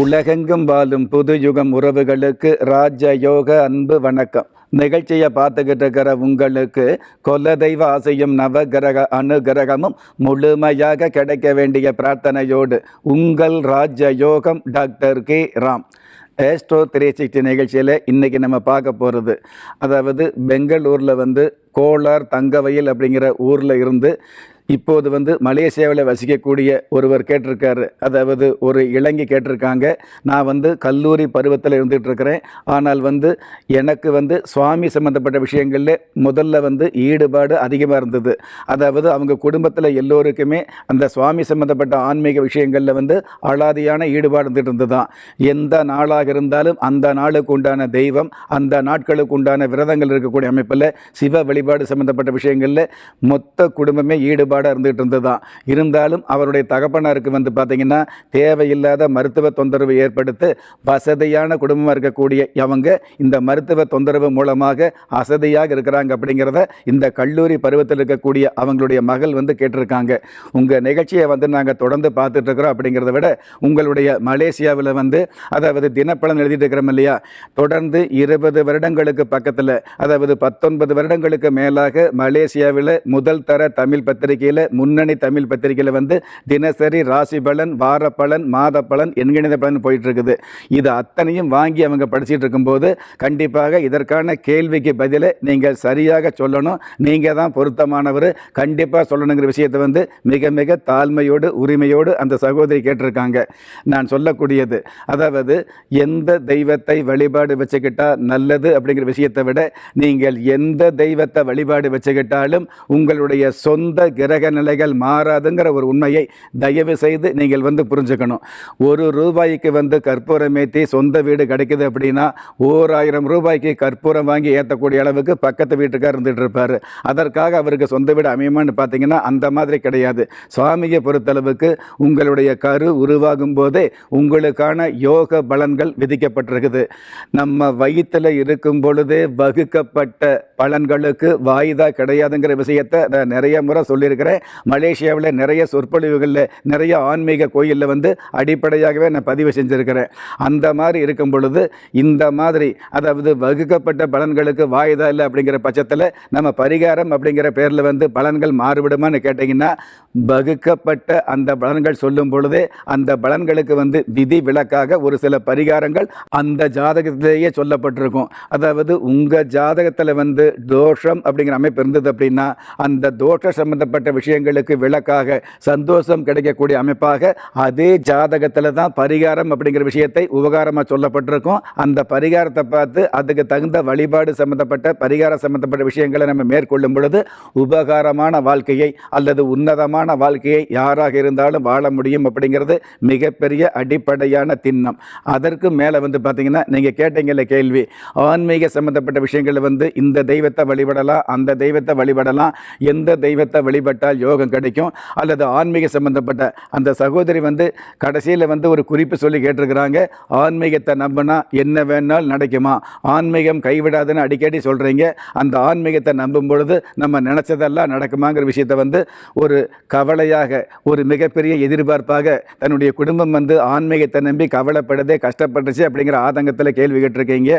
உலகெங்கும் வாழும் புது யுகம் உறவுகளுக்கு ராஜ யோக அன்பு வணக்கம். நிகழ்ச்சியை பார்த்துக்கிட்டு இருக்கிற உங்களுக்கு கொலதெய்வ ஆசையும் நவகிரக அனுகிரகமும் முழுமையாக கிடைக்க வேண்டிய பிரார்த்தனையோடு உங்கள் ராஜ யோகம் doctor K. Ram. Astro three sixty நிகழ்ச்சியில் இன்றைக்கி நம்ம பார்க்க போகிறது அதாவது பெங்களூரில் வந்து கோலார் தங்கவயல் அப்படிங்கிற ஊரில் இருந்து இப்போது வந்து மலேசியாவில் வசிக்கக்கூடிய ஒருவர் கேட்டிருக்காரு. அதாவது ஒரு இளங்கி கேட்டிருக்காங்க. நான் வந்து கல்லூரி பருவத்தில் இருந்துகிட்டு இருக்கிறேன் ஆனால் வந்து எனக்கு வந்து சுவாமி சம்மந்தப்பட்ட விஷயங்களில் முதல்ல வந்து ஈடுபாடு அதிகமாக இருந்தது. அதாவது அவங்க குடும்பத்தில் எல்லோருக்குமே அந்த சுவாமி சம்மந்தப்பட்ட ஆன்மீக விஷயங்களில் வந்து அலாதியான ஈடுபாடு இருந்துகிட்டு இருந்ததுதான். எந்த நாளாக இருந்தாலும் அந்த நாளுக்கு உண்டான தெய்வம் அந்த நாட்களுக்கு உண்டான விரதங்கள் இருக்கக்கூடிய அமைப்பில் சிவ வழிபாடு சம்மந்தப்பட்ட விஷயங்களில் மொத்த குடும்பமே ஈடுபாடு ஈடுபாடாக இருந்துகிட்டு இருந்ததுதான். இருந்தாலும் அவருடைய தகப்பனாருக்கு வந்து பார்த்திங்கன்னா தேவையில்லாத மருத்துவ தொந்தரவு ஏற்படுத்தி வசதியான குடும்பமாக இருக்கக்கூடிய அவங்க இந்த மருத்துவ தொந்தரவு மூலமாக அசதியாக இருக்கிறாங்க அப்படிங்கிறத இந்த கல்லூரி பருவத்தில் இருக்கக்கூடிய அவங்களுடைய மகள் வந்து கேட்டிருக்காங்க. உங்கள் நிகழ்ச்சியை வந்து நாங்கள் தொடர்ந்து பார்த்துட்டு இருக்கிறோம் அப்படிங்கிறத விட உங்களுடைய மலேசியாவில் வந்து அதாவது தினப்பலன் எழுதிட்டு இருக்கிறோம் இல்லையா? தொடர்ந்து இருபது வருடங்களுக்கு பக்கத்தில் அதாவது பத்தொன்பது வருடங்களுக்கு மேலாக மலேசியாவில் முதல் தர தமிழ் பத்திரிகையில் முன்னணி தமிழ் பத்திரிகையில் வந்து தினசரி ராசி பலன் வார பலன் மாத பலன் எண்கணித பலன் போயிட்டு இருக்குது இது அத்தனையும் வாங்கி அவங்க படிச்சிட்டு இருக்கும்போது கண்டிப்பாக இதற்கான கேள்விக்கு பதிலை நீங்கள் சரியாக சொல்லணும். நீங்கள் தான் பொருத்தமானவர். கண்டிப்பாக சொல்லணுங்கிற விஷயத்தை வந்து மிக மிக தாழ்மையோடு உரிமையோடு அந்த சகோதரி கேட்டிருக்காங்க. நான் சொல்லக்கூடியது அதாவது எந்த தெய்வத்தை வழிபாடு வச்சுக்கிட்டா நல்லது அப்படிங்கிற விஷயத்தை விட நீங்கள் எந்த தெய்வத்தை வழிபாடு வச்சுக்கிட்டாலும் உங்களுடைய சொந்த கிரக நிலைகள் மாறாதுங்கிற ஒரு உண்மையை தயவு செய்து நீங்கள் வந்து புரிஞ்சுக்கணும். ஒரு ரூபாய்க்கு வந்து கற்பூரம் ஏற்றி சொந்த வீடு கிடைக்குது அப்படின்னா ஓர் ஆயிரம் ரூபாய்க்கு கற்பூரம் வாங்கி ஏற்றக்கூடிய அளவுக்கு பக்கத்து வீட்டுக்கார் இருந்துட்டு இருப்பார். அதற்காக அவருக்கு சொந்த வீடு அமையுமான்னு பார்த்தீங்கன்னா அந்த மாதிரி கிடையாது. சுவாமியை பொறுத்தளவுக்கு உங்களுடைய கரு உருவாகும் போதே உங்களுக்கான யோக பலன்கள் விதிக்கப்பட்டிருக்குது. நம்ம வயிற்றில் இருக்கும் பொழுதே வகுக்கப்பட்ட பலன்களுக்கு வாய்தா கிடையாதுங்கிற விஷயத்தை நான் நிறைய முறை சொல்லியிருக்கிறேன். மலேசியாவில் நிறைய சொற்பொழிவுகளில் நிறைய ஆன்மீக கோயிலில் வந்து அடிப்படையாகவே நான் பதிவு செஞ்சுருக்கிறேன். அந்த மாதிரி இருக்கும் பொழுது இந்த மாதிரி அதாவது வகுக்கப்பட்ட பலன்களுக்கு வாய்தா இல்லை அப்படிங்கிற பட்சத்தில் நம்ம பரிகாரம் அப்படிங்கிற பேரில் வந்து பலன்கள் மாறுபடுமான்னு கேட்டிங்கன்னா வகுக்கப்பட்ட அந்த பலன்கள் சொல்லும் பொழுதே அந்த பலன்களுக்கு வந்து விதி விலக்காக ஒரு சில பரிகாரங்கள் அந்த ஜாதகத்திலேயே சொல்லப்பட்டிருக்கும். அதாவது உங்கள் ஜாதகத்தில் வந்து தோஷம் அப்படிங்கிற அமைப்பு இருந்தது அப்படின்னா அந்த தோஷ சம்பந்தப்பட்ட விஷயங்களுக்கு விளக்காக சந்தோஷம் கிடைக்கக்கூடிய அமைப்பாக அதே ஜாதகத்தில் தான் பரிகாரம் அப்படிங்கிற விஷயத்தை உபகாரமாக சொல்லப்பட்டிருக்கும். அந்த பரிகாரத்தை பார்த்து அதுக்கு தகுந்த வழிபாடு சம்பந்தப்பட்ட பரிகார சம்பந்தப்பட்ட விஷயங்களை நம்ம மேற்கொள்ளும் பொழுது உபகாரமான வாழ்க்கையை அல்லது உன்னதமான வாழ்க்கையை யாராக இருந்தாலும் வாழ முடியும் அப்படிங்கிறது மிகப்பெரிய அடிப்படையான திண்ணம். அதற்கு மேலே வந்து பார்த்தீங்கன்னா நீங்கள் கேட்டீங்கல்ல கேள்வி ஆன்மீக சம்பந்தப்பட்ட விஷயங்களில் வந்து இந்த தெய்வத்தை வழிபடலாம் அந்த தெய்வத்தை வழிபடலாம் எந்த தெய்வத்தை வழிபட்டால் யோகம் கிடைக்கும். அல்லது ஆன்மீக சம்பந்தப்பட்ட அந்த சகோதரி வந்து கடைசியில் வந்து ஒரு குறிப்பு சொல்லி கேட்டிருக்கிறாங்க. ஆன்மீகத்தை நம்பினா என்ன வேணாலும் நடக்குமா? ஆன்மீகம் கைவிடாதுன்னு அடிக்கடி சொல்கிறீங்க அந்த ஆன்மீகத்தை நம்பும் பொழுது நம்ம நினச்சதெல்லாம் நடக்குமாங்கிற விஷயத்தை வந்து ஒரு கவலையாக ஒரு மிகப்பெரிய எதிர்பார்ப்பாக தன்னுடைய குடும்பம் வந்து ஆன்மீகத்தை நம்பி கவலைப்படுதே கஷ்டப்பட்டுச்சு அப்படிங்கிற ஆதங்கத்தில் கேள்வி கேட்டிருக்கீங்க.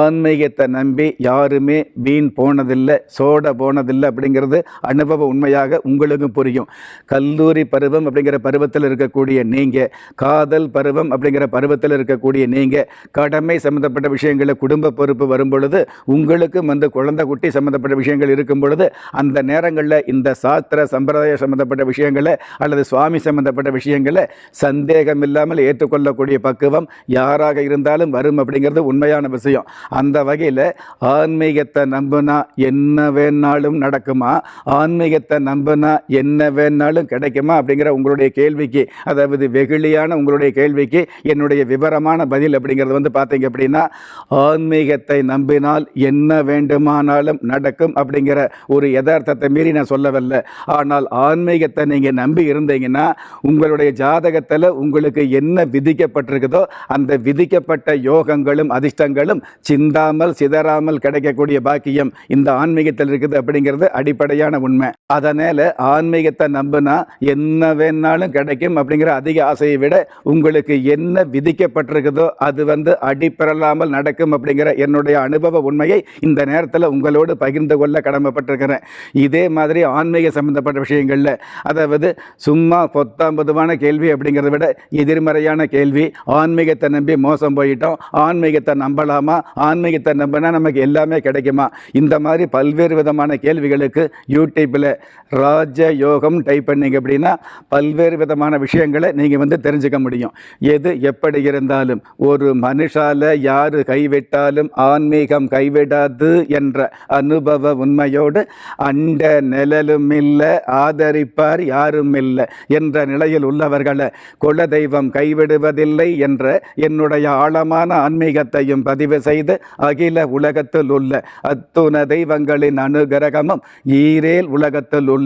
ஆன்மீகத்தை நம்பி யாருமே வீண் போனதில்லை சோட போனதில்லை அப்படிங்கிறது அனுபவ உண்மையாக உங்களுக்கும் புரியும். கல்லூரி பருவம் அப்படிங்கிற பருவத்தில் இருக்கக்கூடிய நீங்கள் காதல் பருவம் அப்படிங்கிற பருவத்தில் இருக்கக்கூடிய நீங்கள் கடமை சம்மந்தப்பட்ட விஷயங்களை குடும்ப பொறுப்பு வரும் பொழுது உங்களுக்கும் வந்து குழந்தை குட்டி சம்மந்தப்பட்ட விஷயங்கள் இருக்கும் பொழுது அந்த நேரங்களில் இந்த சாஸ்திர சம்பிரதாய சம்மந்தப்பட்ட விஷயங்களை அல்லது சுவாமி சம்மந்தப்பட்ட விஷயங்களை சந்தேகம் இல்லாமல் ஏற்றுக்கொள்ளக்கூடிய பக்குவம் யாராக இருந்தாலும் வரும் அப்படிங்கிறது உண்மையான விஷயம். அந்த வகையில் ஆன்மீகத்தை நம்பினா என்ன வேணாலும் நடக்குமா? ஆன்மீகத்தை நம்பினா என்ன வேணாலும் கிடைக்குமா அப்படிங்கிற உங்களுடைய கேள்விக்கு அதாவது வெகுளியான உங்களுடைய கேள்விக்கு என்னுடைய விவரமான பதில் அப்படிங்கிறது வந்து பார்த்தீங்க அப்படின்னா ஆன்மீகத்தை நம்பினால் என்ன வேண்டுமானாலும் நடக்கும் அப்படிங்கிற ஒரு யதார்த்தத்தை மீறி நான் சொல்லவில்லை. ஆனால் ஆன்மீகத்தை நீங்கள் நம்பி இருந்தீங்கன்னா உங்களுடைய ஜாதகத்தில் உங்களுக்கு என்ன விதிக்கப்பட்டிருக்குதோ அந்த விதிக்கப்பட்ட யோகங்களும் அதிர்ஷ்டங்களும் சிந்தாமல் சிதறாமல் கிடைக்கக்கூடிய பாக்கியம் இந்த ஆன்மீகத்தில் இருக்குது அப்படிங்கிறது அடிப்படையான உண்மை. அதனை மேலே ஆன்மீகத்தை நம்பினா என்ன வேணாலும் கிடைக்கும் அப்படிங்கிற அதிக ஆசையை விட உங்களுக்கு என்ன விதிக்கப்பட்டிருக்குதோ அது வந்து அடிப்பெறலாமல் நடக்கும் அப்படிங்கிற என்னுடைய அனுபவ உண்மையை இந்த நேரத்தில் உங்களோடு பகிர்ந்து கொள்ள கடமைப்பட்டிருக்கிறேன். இதே மாதிரி ஆன்மீக சம்பந்தப்பட்ட விஷயங்களில் அதாவது சும்மா பொத்தாம் பொதுவான கேள்வி அப்படிங்கிறத விட எதிர்மறையான கேள்வி ஆன்மீகத்தை நம்பி மோசம் போயிட்டோம் ஆன்மீகத்தை நம்பலாமா ஆன்மீகத்தை நம்பினா நமக்கு எல்லாமே கிடைக்குமா? இந்த மாதிரி பல்வேறு விதமான கேள்விகளுக்கு யூடியூப்பில் ராஜயோகம் டைப் பண்ணீங்க அப்படின்னா பல்வேறு விதமான விஷயங்களை நீங்கள் வந்து தெரிஞ்சுக்க முடியும். எது எப்படி இருந்தாலும் ஒரு மனுஷால யார் கைவிட்டாலும் ஆன்மீகம் கைவிடாது என்ற அனுபவ உண்மையோடு அண்ட நிழலும் இல்லை ஆதரிப்பார் யாரும் இல்லை என்ற நிலையில் உள்ளவர்களை குல தெய்வம் கைவிடுவதில்லை என்ற என்னுடைய ஆழமான ஆன்மீகத்தையும் பதிவு செய்து அகில உலகத்தில் உள்ள அத்துண தெய்வங்களின் அனுகிரகமும் ஈரேல் உலகத்தில் உள்ள